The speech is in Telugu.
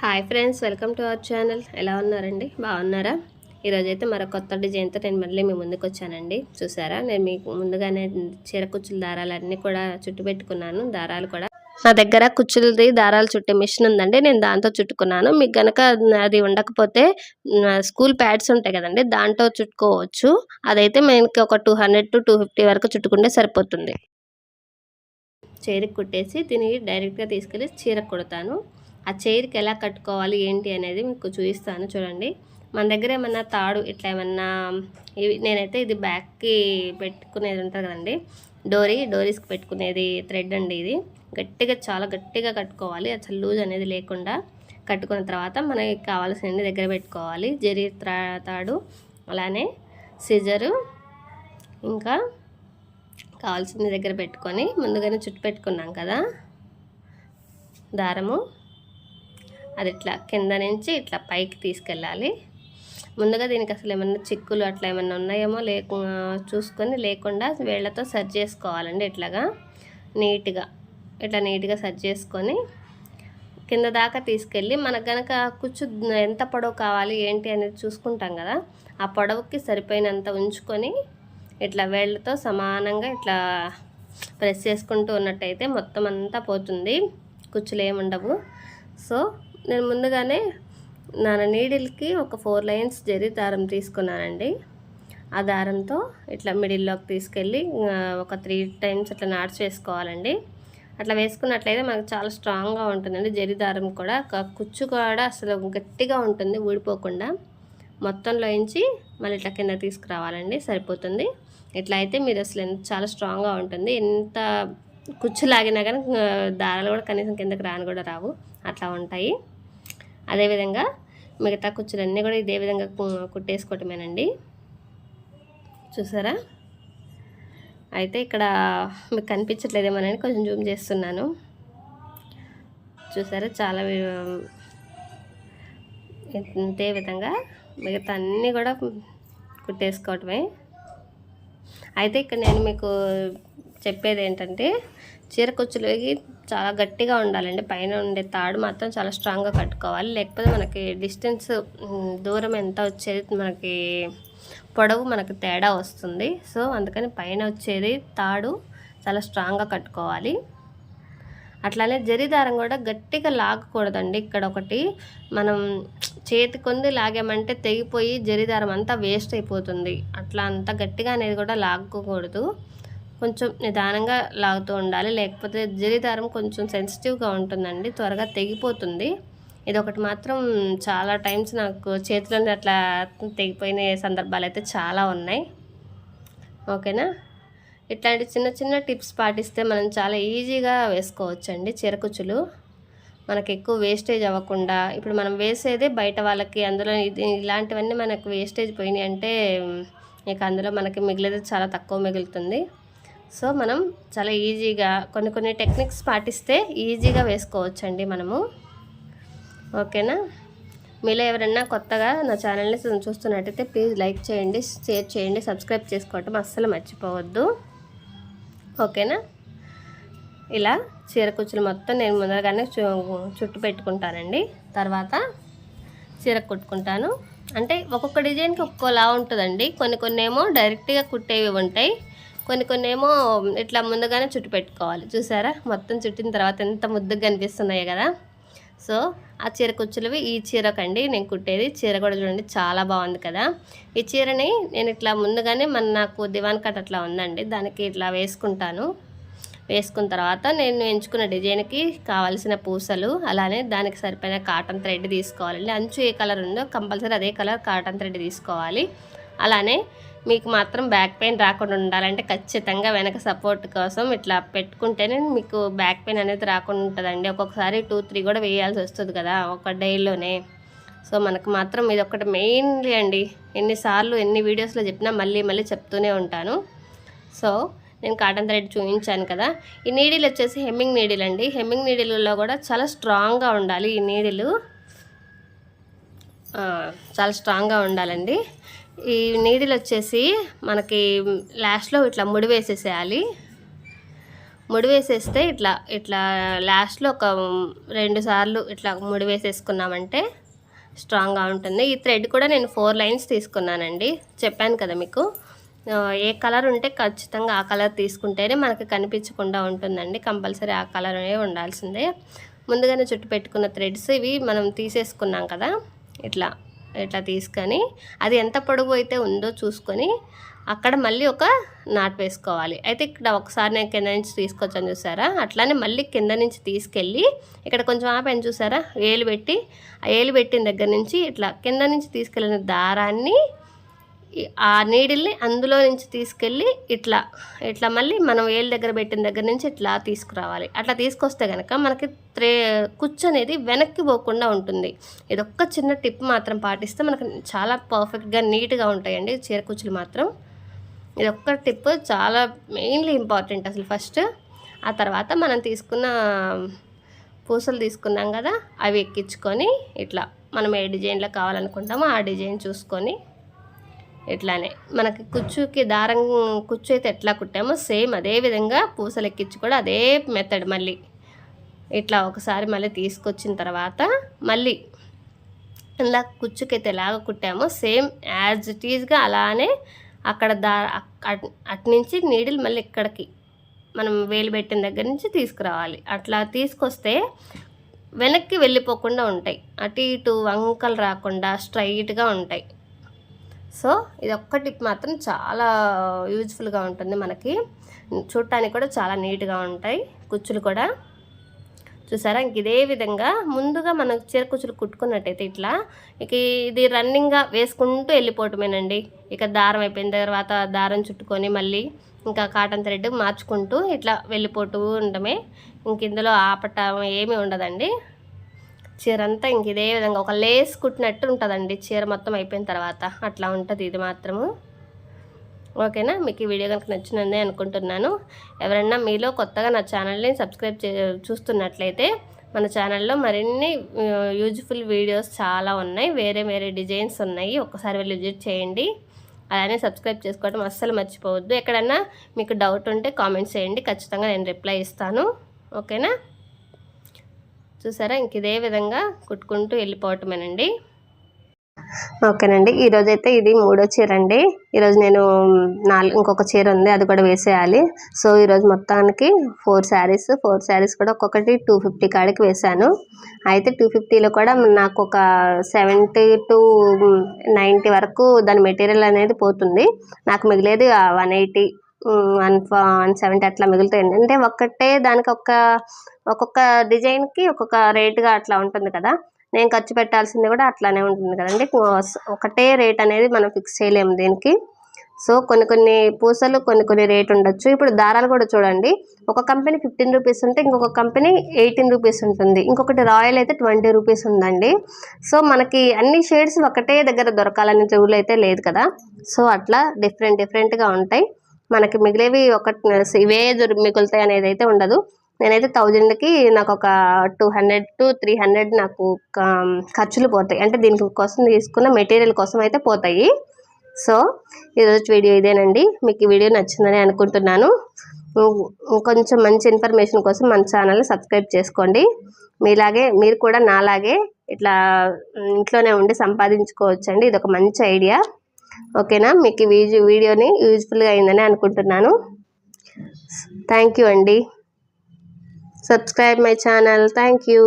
Hi friends welcome to our channel. ఎలా ఉన్నారండి? బాగున్నారా? ఈరోజైతే మరో కొత్త డిజైన్తో నేను మళ్ళీ మీ ముందుకు వచ్చానండి. చూసారా? నేను మీకు ముందుగానే చీర కుచ్చుల దారాలన్నీ కూడా చుట్టు పెట్టుకున్నాను దారాలు కూడా. నా దగ్గర కుచ్చులది దారాలు చుట్టే మిషన్ ఉందండి. నేను దాంతో చుట్టుకున్నాను. మీకు గనక అది ఉండకపోతే స్కూల్ ప్యాడ్స్ ఉంటాయి కదండి దాంతో చుట్టుకోవచ్చు. అదైతే మనకి ఒక two hundred to two fifty వరకు చుట్టుకుంటే సరిపోతుంది. చీరకు కుట్టేసి దీనికి డైరెక్ట్గా తీసుకెళ్ళి చీర కుడతాను. ఆ చైర్కి ఎలా కట్టుకోవాలి ఏంటి అనేది మీకు చూపిస్తాను చూడండి. మన దగ్గర ఏమన్నా తాడు ఇట్లా ఏమన్నా ఇవి నేనైతే ఇది బ్యాక్కి పెట్టుకునేది ఉంటుంది కదండి. డోరీ డోరీస్కి పెట్టుకునేది థ్రెడ్ అండి ఇది. గట్టిగా చాలా గట్టిగా కట్టుకోవాలి. అసలు లూజ్ అనేది లేకుండా కట్టుకున్న తర్వాత మనకి కావాల్సినవి దగ్గర పెట్టుకోవాలి. జరి తాడు అలానే సిజరు ఇంకా కావాల్సింది దగ్గర పెట్టుకొని ముందుగానే చుట్టు పెట్టుకున్నాం కదా. దారము. అది ఇట్లా కింద నుంచి ఇట్లా పైకి తీసుకెళ్ళాలి. ముందుగా దీనికి అసలు ఏమన్నా చిక్కులు అట్లా ఏమన్నా ఉన్నాయేమో లేకు చూసుకొని లేకుండా వేళ్ళతో సర్చ్ చేసుకోవాలండి ఇట్లాగా. నీట్గా ఇట్లా నీట్గా సర్చ్ చేసుకొని కింద దాకా తీసుకెళ్ళి మనకు గనక కుచ్చు ఎంత పొడవు కావాలి ఏంటి అనేది చూసుకుంటాం కదా. ఆ పొడవుకి సరిపోయినంత ఉంచుకొని ఇట్లా వేళ్ళతో సమానంగా ఇట్లా ప్రెస్ చేసుకుంటూ ఉన్నట్టయితే మొత్తం అంతా పోతుంది. కుచ్చులు ఏమి ఉండవు సో నేను ముందుగానే నా నీడిల్కి ఒక ఫోర్ లైన్స్ జరి దారం తీసుకున్నానండి. ఆ దారంతో ఇట్లా మిడిల్లోకి తీసుకెళ్ళి ఒక త్రీ టైమ్స్ అట్లా నాట్స్ వేసుకోవాలండి అట్లా వేసుకున్నట్లయితే మనకు చాలా స్ట్రాంగ్గా ఉంటుందండి. జరి దారం కూడా క- కుచ్చు కూడా అసలు గట్టిగా ఉంటుంది ఊడిపోకుండా. మొత్తంలోంచి మళ్ళీ ఇట్లా కింద తీసుకురావాలండి. సరిపోతుంది. ఇట్లా అయితే మీరు అసలు ఎంత చాలా స్ట్రాంగ్గా ఉంటుంది. ఎంత కుచ్చు లాగినా కానీ దారాలు కూడా కనీసం కిందకి రాని కూడా రావు. అట్లా ఉంటాయి. అదేవిధంగా మిగతా కుచ్చులన్నీ కూడా ఇదే విధంగా కుట్టేసుకోవటమేనండి. చూసారా? అయితే ఇక్కడ మీకు కనిపించట్లేదేమోనని కొంచెం జూమ్ చేస్తున్నాను. చూసారా? చాలా వి- ఇంతే విధంగా మిగతా అన్నీ కూడా కుట్టేసుకోవటమే. అయితే ఇక్కడ నేను మీకు చెప్పేది ఏంటంటే చీర కుచ్చులకి చాలా గట్టిగా ఉండాలండి. పైన ఉండే తాడు మాత్రం చాలా స్ట్రాంగ్గా కట్టుకోవాలి. లేకపోతే మనకి డిస్టెన్స్ దూరం ఎంత వచ్చేది మనకి పొడవు మనకి తేడా వస్తుంది. సో అందుకని పైన వచ్చేది తాడు చాలా స్ట్రాంగ్గా కట్టుకోవాలి. అట్లానే జరిదారం కూడా గట్టిగా లాగకూడదండి. ఇక్కడ ఒకటి మనం చేతి కొంది లాగామంటే తెగిపోయి జరిదారం అంతా వేస్ట్ అయిపోతుంది. అట్లా అంత గట్టిగా అనేది కూడా లాగకూడదు. కొంచెం నిదానంగా లాగుతూ ఉండాలి. లేకపోతే జరి దారం కొంచెం సెన్సిటివ్గా ఉంటుందండి. త్వరగా తెగిపోతుంది. ఇది ఒకటి మాత్రం చాలా టైమ్స్ నాకు చేతిలో అట్లా తెగిపోయిన సందర్భాలు అయితే చాలా ఉన్నాయి. ఓకేనా? ఇట్లాంటి చిన్న చిన్న టిప్స్ పాటిస్తే మనం చాలా ఈజీగా వేసుకోవచ్చండి చిరకుచులు మనకి ఎక్కువ వేస్టేజ్ అవ్వకుండా ఇప్పుడు మనం వేసేదే బయట వాళ్ళకి అందులో ఇది ఇలాంటివన్నీ మనకు వేస్టేజ్ పోయినాయి అంటే ఇక అందులో మనకి మిగిలేదు చాలా తక్కువ మిగులుతుంది. సో మనం చాలా ఈజీగా కొన్ని కొన్ని టెక్నిక్స్ పాటిస్తే ఈజీగా వేసుకోవచ్చండి మనము. ఓకేనా? మీలో ఎవరైనా కొత్తగా నా ఛానల్ని చూస్తున్నట్టయితే ప్లీజ్ లైక్ చేయండి షేర్ చేయండి సబ్స్క్రైబ్ చేసుకోవటం అస్సలు మర్చిపోవద్దు. ఓకేనా? ఇలా చీరకుచ్చులు మొత్తం నేను ముందరగానే చు- చుట్టు పెట్టుకుంటానండి. తర్వాత చీర కుట్టుకుంటాను. అంటే ఒక్కొక్క డిజైన్కి ఒక్కోలా ఉంటుందండి. కొన్ని కొన్ని ఏమో డైరెక్ట్గా కుట్టేవి ఉంటాయి. కొన్ని కొన్ని ఏమో ఇట్లా ముందుగానే చుట్టు పెట్టుకోవాలి. చూసారా? మొత్తం చుట్టిన తర్వాత ఎంత ముద్దుగా కనిపిస్తున్నాయి కదా? సో ఆ చీర కుచ్చులవి ఈ చీరకండి నేను కుట్టేది. చీర కూడా చూడండి చాలా బాగుంది కదా? ఈ చీరని నేను ఇట్లా ముందుగానే మన నాకు దివాన్ కట్ అట్లా ఉందండి. దానికి ఇట్లా వేసుకుంటాను. వేసుకున్న తర్వాత నేను ఎంచుకున్న డిజైన్కి కావాల్సిన పూసలు అలానే దానికి సరిపోయిన కాటన్ థ్రెడ్ తీసుకోవాలండి. అంచు ఏ కలర్ ఉందో కంపల్సరీ అదే కలర్ కాటన్ థ్రెడ్ తీసుకోవాలి. అలానే మీకు మాత్రం బ్యాక్ పెయిన్ రాకుండా ఉండాలంటే ఖచ్చితంగా వెనక సపోర్ట్ కోసం ఇట్లా పెట్టుకుంటేనే మీకు బ్యాక్ పెయిన్ అనేది రాకుండా ఉంటుందండి. ఒక్కొక్కసారి టూ త్రీ కూడా వేయాల్సి వస్తుంది కదా ఒక డేలోనే. సో మనకు మాత్రం ఇది ఒకటి మెయిన్లీ అండి. ఎన్నిసార్లు ఎన్ని వీడియోస్లో చెప్పినా మళ్ళీ మళ్ళీ చెప్తూనే ఉంటాను. సో నేను కాటన్ థ్రెడ్ చూపించాను కదా. ఈ నీడిల్ వచ్చేసి హెమ్మింగ్ నీడిల్ అండి. హెమ్మింగ్ నీడిల్లో కూడా చాలా స్ట్రాంగ్గా ఉండాలి ఈ నీడిలు. చాలా స్ట్రాంగ్గా ఉండాలండి. ఈ నీడిల్ వచ్చేసి మనకి లాస్ట్లో ఇట్లా ముడి వేసేసేయాలి. ముడి వేసేస్తే ఇట్లా ఇట్లా లాస్ట్లో ఒక రెండు సార్లు ఇట్లా ముడి వేసేసుకున్నామంటే స్ట్రాంగ్గా ఉంటుంది. ఈ థ్రెడ్ కూడా నేను ఫోర్ లైన్స్ తీసుకున్నానండి. చెప్పాను కదా మీకు. ఏ కలర్ ఉంటే ఖచ్చితంగా ఆ కలర్ తీసుకుంటేనే మనకి కనిపించకుండా ఉంటుందండి. కంపల్సరీ ఆ కలర్ ఉండాల్సిందే. ముందుగానే చుట్టు పెట్టుకున్న థ్రెడ్స్ ఇవి మనం తీసేసుకున్నాం కదా. ఇట్లా ఇట్లా తీసుకొని అది ఎంత పొడవు అయితే ఉందో చూసుకొని అక్కడ మళ్ళీ ఒక నాట్ వేసుకోవాలి. అయితే ఇక్కడ ఒకసారి నేను కింద నుంచి తీసుకొచ్చాను చూసారా? అట్లానే మళ్ళీ కింద నుంచి తీసుకెళ్ళి ఇక్కడ కొంచెం ఆపాను చూసారా? ఏలు పెట్టి ఆ ఏలు పెట్టిన దగ్గర నుంచి ఇట్లా కింద నుంచి తీసుకెళ్ళిన దారాన్ని ఆ నీడిల్ని అందులో నుంచి తీసుకెళ్ళి ఇట్లా ఇట్లా మళ్ళీ మనం వేలు దగ్గర పెట్టిన దగ్గర నుంచి ఇట్లా తీసుకురావాలి. అట్లా తీసుకొస్తే కనుక మనకి త్రే కుచ్చు అనేది వెనక్కి పోకుండా ఉంటుంది. ఇది చిన్న టిప్ మాత్రం పాటిస్తే మనకు చాలా పర్ఫెక్ట్గా నీట్గా ఉంటాయండి చీర కుచ్చులు మాత్రం. ఇది టిప్ చాలా మెయిన్లీ ఇంపార్టెంట్ అసలు ఫస్ట్. ఆ తర్వాత మనం తీసుకున్న పూసలు తీసుకున్నాం కదా అవి ఎక్కించుకొని ఇట్లా మనం ఏ డిజైన్లో కావాలనుకుంటామో ఆ డిజైన్ చూసుకొని ఇట్లానే మనకి కుచ్చుకి దారం కుచ్చు అయితే ఎట్లా కుట్టామో సేమ్ అదే విధంగా పూసలు ఎక్కించి కూడా అదే మెథడ్ మళ్ళీ. ఇట్లా ఒకసారి మళ్ళీ తీసుకొచ్చిన తర్వాత మళ్ళీ ఇలా కుచ్చుకైతే ఎలాగ కుట్టామో సేమ్ యాజ్ ఇట్ ఈజ్గా అలానే అక్కడ దా అట్- నీడిల్ మళ్ళీ ఇక్కడికి మనం వేలు పెట్టిన దగ్గర నుంచి తీసుకురావాలి. అట్లా తీసుకొస్తే వెనక్కి వెళ్ళిపోకుండా ఉంటాయి. అటు ఇటు వంకలు రాకుండా స్ట్రైట్గా ఉంటాయి. సో ఇది ఒక్క టిప్ మాత్రం చాలా యూజ్ఫుల్గా ఉంటుంది మనకి. చూడటానికి కూడా చాలా నీట్గా ఉంటాయి. కుచ్చులు కూడా. చూసారా? ఇంక ఇదే విధంగా ముందుగా మనం చీర కుచ్చులు కుట్టుకున్నట్టయితే ఇట్లా ఇక ఇది రన్నింగ్గా వేసుకుంటూ వెళ్ళిపోవటమేనండి. ఇక దారం అయిపోయిన తర్వాత దారం చుట్టుకొని మళ్ళీ ఇంకా కాటన్ థ్రెడ్ మార్చుకుంటూ ఇట్లా వెళ్ళిపోతూ ఉండమే ఇంక ఇందులో ఆపటం ఏమీ ఉండదండి. చీర అంతా ఇంక ఇదే విధంగా ఒక లేస్ కుట్టినట్టు ఉంటుందండి. చీర మొత్తం అయిపోయిన తర్వాత అట్లా ఉంటుంది ఇది మాత్రము. ఓకేనా? మీకు ఈ వీడియో కనుక నచ్చిందని అనుకుంటున్నాను. ఎవరైనా మీలో కొత్తగా నా ఛానల్ని సబ్స్క్రైబ్ చే చూస్తున్నట్లయితే మన ఛానల్లో మరిన్ని యూజ్ఫుల్ వీడియోస్ చాలా ఉన్నాయి. వేరే వేరే డిజైన్స్ ఉన్నాయి. ఒక్కసారి వెళ్ళి విజిట్ చేయండి. అలానే సబ్స్క్రైబ్ చేసుకోవడం అస్సలు మర్చిపోవద్దు. ఎక్కడన్నా మీకు డౌట్ ఉంటే కామెంట్స్ చేయండి. ఖచ్చితంగా నేను రిప్లై ఇస్తాను. ఓకేనా? చూసారా? ఇంక ఇదే విధంగా కుట్టుకుంటూ వెళ్ళిపోవటమేనండి. ఓకేనండి. ఈరోజు అయితే ఇది మూడో చీర అండి ఈరోజు నేను నాలుగు ఇంకొక చీర ఉంది అది కూడా వేసేయాలి. సో ఈరోజు మొత్తానికి ఫోర్ శారీస్ ఫోర్ శారీస్ కూడా ఒక్కొక్కటి టూ ఫిఫ్టీ కాడికి వేశాను. అయితే టూ ఫిఫ్టీలో కూడా నాకు ఒక సెవెంటీ టు నైంటీ వరకు దాని మెటీరియల్ అనేది పోతుంది. నాకు మిగిలేది one eighty one one seventy అట్లా మిగులుతాయండి. అంటే ఒక్కటే దానికి ఒక్క ఒక్కొక్క డిజైన్కి ఒక్కొక్క రేటుగా అట్లా ఉంటుంది కదా. నేను ఖర్చు పెట్టాల్సింది కూడా అట్లానే ఉంటుంది కదండి. ఒకటే రేట్ అనేది మనం ఫిక్స్ చేయలేము దీనికి. సో కొన్ని కొన్ని పూసలు కొన్ని కొన్ని రేట్ ఉండొచ్చు. ఇప్పుడు దారాలు కూడా చూడండి. ఒక కంపెనీ ఫిఫ్టీన్ రూపీస్ ఉంటే ఇంకొక కంపెనీ ఎయిటీన్ రూపీస్ ఉంటుంది. ఇంకొకటి రాయల్ అయితే ట్వంటీ రూపీస్ ఉందండి. సో మనకి అన్ని షేడ్స్ ఒకటే దగ్గర దొరకాలనే రూల్ అయితే లేదు కదా. సో అట్లా డిఫరెంట్ డిఫరెంట్గా ఉంటాయి. మనకి మిగిలేవి ఒక ఇవే దొరి- మిగులుతాయి అనేది అయితే ఉండదు. నేనైతే థౌజండ్కి నాకు ఒక two hundred to three hundred నాకు ఖర్చులు పోతాయి. అంటే దీనికి కోసం తీసుకున్న మెటీరియల్ కోసం అయితే పోతాయి. సో ఈరోజు వీడియో ఇదేనండి. మీకు ఈ వీడియో నచ్చిందని అనుకుంటున్నాను. కొంచెం మంచి ఇన్ఫర్మేషన్ కోసం మన ఛానల్ని సబ్స్క్రైబ్ చేసుకోండి. మీలాగే మీరు కూడా నాలాగే ఇట్లా ఇంట్లోనే ఉండి సంపాదించుకోవచ్చండి. ఇది ఒక మంచి ఐడియా. ఓకేనా? మీకు ఈ వీడియో వీడియోని యూజ్ఫుల్గా అయిందని అనుకుంటున్నాను. థ్యాంక్ యూ అండి. Subscribe my channel thank you